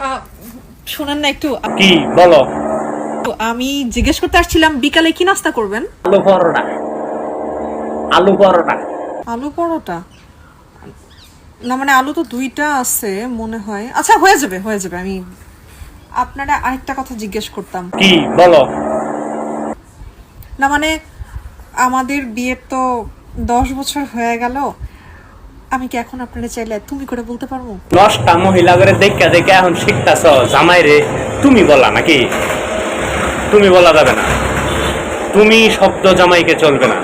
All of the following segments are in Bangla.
না একটু কি? বলো। আমি জিজ্ঞেস করতে আসছিলাম বিকালে কি নাস্তা করবেন? আলু পরোটা। আলু পরোটা। আলু পরোটা? না মানে আলু তো দুইটা আছে মনে হয়। আচ্ছা হয়ে যাবে হয়ে যাবে আমি আপনারা আরেকটা কথা জিজ্ঞেস করতাম। কি? বলো। না মানে আমাদের বিয়ের তো দশ বছর হয়ে গেল আমি কি এখন আপনারা চাইলে তুমি করে বলতে পারব? দশটা মহিলা করে দেখে দেখে এখন শিখতাছ জামাই রে তুমি বলা নাকি? তুমি বলা যাবে না। তুমি শব্দ জামাইকে চলবে না।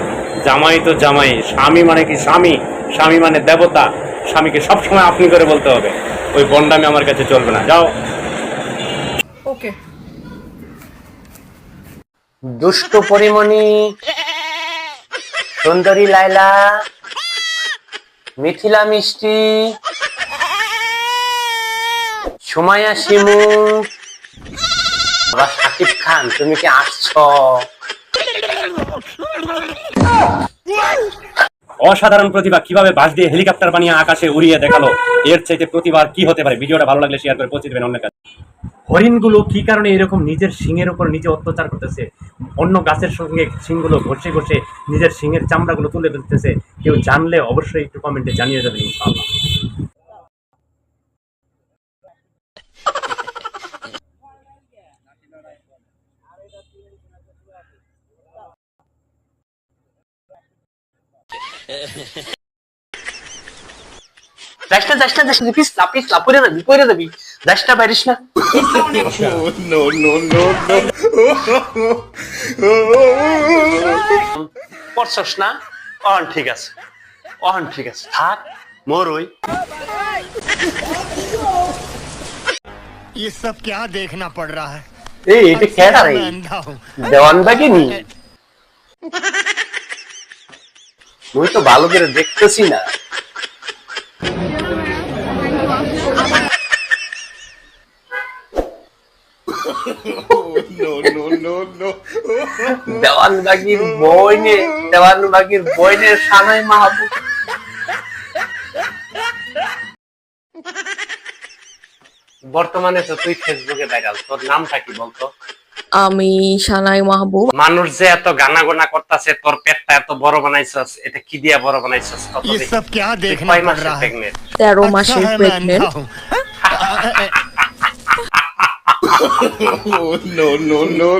জামাই তো জামাই স্বামী মানে কি স্বামী? স্বামী মানে দেবতা। স্বামীকে সবসময় আপনি করে বলতে হবে। ওই বন্ডামি আমার কাছে চলবে না। যাও। ওকে। দুষ্ট পরিমণি সুন্দরী লাইলা মিথিলা মিষ্টি। সুমায়া শিমু। বাবা সাকিব খান, তুমি কি আসছো? অসাধারণ প্রতিভা কীভাবে বাস দিয়ে হেলিকপ্টার বানিয়ে আকাশে উড়িয়ে দেখাল? এর চাইতে প্রতিভা কি হতে পারে? ভিডিওটা ভালো লাগলে শেয়ার করে পৌঁছে দেবেন অন্য কাছে। হরিণগুলো কি কারণে এরকম নিজের শিঙের উপর নিজে অত্যাচার করতেছে? অন্য গাছের সঙ্গে শিংগুলো ঘষে ঘষে নিজের শিঙের চামড়াগুলো তুলে ফেলতেছে। কেউ জানলে অবশ্যই একটু কমেন্টে জানিয়ে যাবেন ইনশাআল্লাহ। যাস না যাস না যাস না প্লিজ লাপিস লাপুরে যাবি কইরে যাবি যাস না বাইরিস না পড়ছস না অহন ঠিক আছে অহন ঠিক আছে থাক মোর ওই ये सब क्या देखना पड़ रहा है এই এটা কেডা রে मैं अंधा हूँ দেওয়ান বাগিনি মুই তো ভালো করে দেখতেছি না দেওয়ানবাগির বইনে দেওয়ানবাগির বইনের সানাই মাহবুব। বর্তমানে তো তুই ফেসবুকে ভাইরাল তোর নামটা কি বলতো? আমি সানাই মাহবুব। মানুষ যে এত গানা গোনা করতেছে তোর পেটটা এত বড় বানাইছস এটা কি দিয়া বড় বানাইছস কত দেখি? তেরো মাসের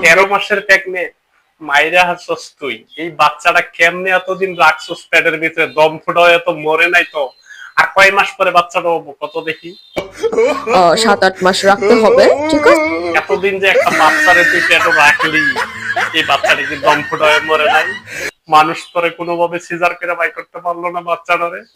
তেরো মাসের প্যাকনে মাইরা হাসছস তুই। এই বাচ্চাটা কেমনে এতদিন রাখছস প্যাডের ভিতরে দম ফুটো এত মরে নাই তো? আর কয় মাস পরে বাচ্চাটা হব? কত দেখি? সাত আট মাস রাখতে হবে এতদিন যে একটা বাচ্চারে তুই প্যাডও রাখলি এই বাচ্চাটা কি দম ফুটো হয় মরে নাই? মানুষ তোরে কোনোভাবে সিজার করে বাই করতে পারল না বাচ্চাটারে।